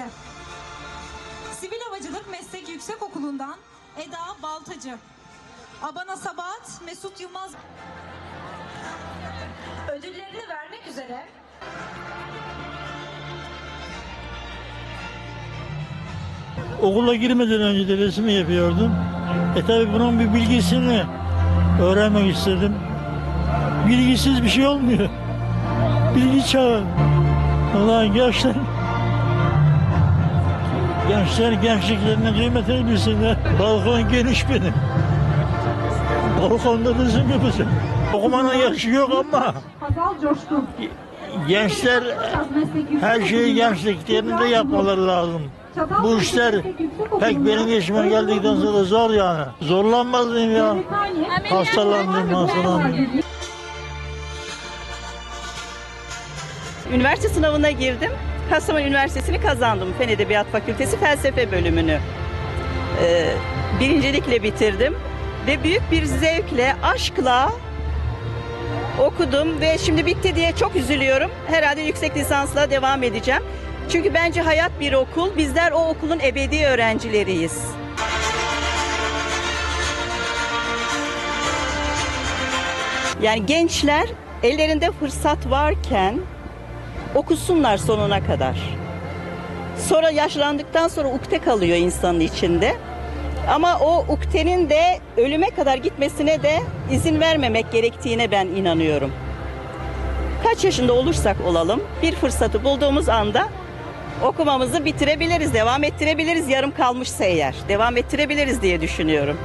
geldi. Sivil Havacılık Meslek Yüksekokulu'ndan Eda Baltacı. Abana Sabahat, Mesut Yılmaz. Ödüllerini vermek üzere Okula girmeden önce de resim yapıyordum. E tabi bunun bir bilgisini öğrenmek istedim. Bilgisiz bir şey olmuyor. Bilgi çağı. Ulan gençler Gençler gençliklerinin kıymetini bilsinler. Balkon geniş benim. Balkonda resim yapacağım. Okumanın yaşı yok ama Hazal Coşkun. gençler her şeyi gençliklerinde yapmaları lazım. Bu işler pek benim yaşıma geldikten sonra zor yani. Zorlanmaz mıyım ya? Hastalandım, hastalandım. Üniversite sınavına girdim. Kastamonu Üniversitesi'ni kazandım. Fen Edebiyat Fakültesi Felsefe bölümünü. Ee, birincilikle bitirdim. Ve büyük bir zevkle, aşkla okudum ve şimdi bitti diye çok üzülüyorum. Herhalde yüksek lisansla devam edeceğim. Çünkü bence hayat bir okul. Bizler o okulun ebedi öğrencileriyiz. Yani gençler ellerinde fırsat varken okusunlar sonuna kadar. Sonra yaşlandıktan sonra ukde kalıyor insanın içinde. Ama o uktenin de ölüme kadar gitmesine de izin vermemek gerektiğine ben inanıyorum. Kaç yaşında olursak olalım bir fırsatı bulduğumuz anda okumamızı bitirebiliriz, devam ettirebiliriz yarım kalmışsa eğer. Devam ettirebiliriz diye düşünüyorum.